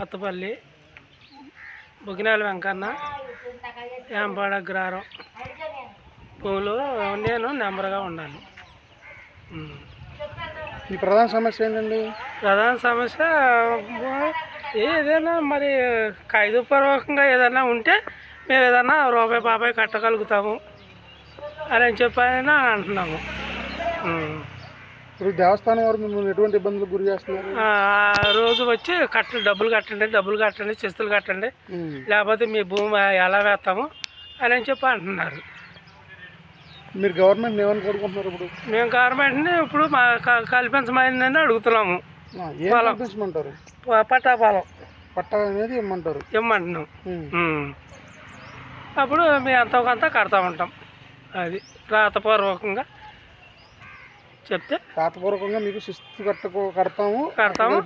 కొత్తపల్లి బుగినాల వెంకన్న ఏంపాడ అగ్రహారం భూములు నేను నెంబర్గా ఉండాలి. ఉమ్. మీ ప్రధాన సమస్య ఏంటండి? ప్రధాన సమస్య ఏదైనా మరి కాగితపూర్వకంగా ఏదైనా ఉంటే మేము ఏదైనా రూపాయి పాపాయి కట్టగలుగుతాము అని చెప్పి అంటున్నాము. దేవస్థానం వారు మిమ్మల్ని ఎటువంటి ఇబ్బందులకు గురి చేస్తున్నారు? ఆ రోజు వచ్చి కట్టండి డబ్బులు కట్టండి డబ్బులు కట్టండి చిస్తులు కట్టండి. లేకపోతే మీ భూమి ఎలా వేస్తాము అని అని చెప్పి అంటున్నారు. మీరు గవర్నమెంట్ ఏమని కోరుకుంటున్నారు ఇప్పుడు? మేము గవర్నమెంట్ని ఇప్పుడు మా క- కల్పించమని అడుగుతున్నాము. ఆ, ఏం పొలం. పట్టా అనేది ఇమ్మంటారు. ఇమ్మంటున్నాం. అప్పుడు మేము ఎంతో కొంత కడతా ఉంటాం అది రాతపూర్వకంగా చెప్తే రాతపూర్వకంగా మీకు శిస్తు కట్టకు కడతాము. కడతాము.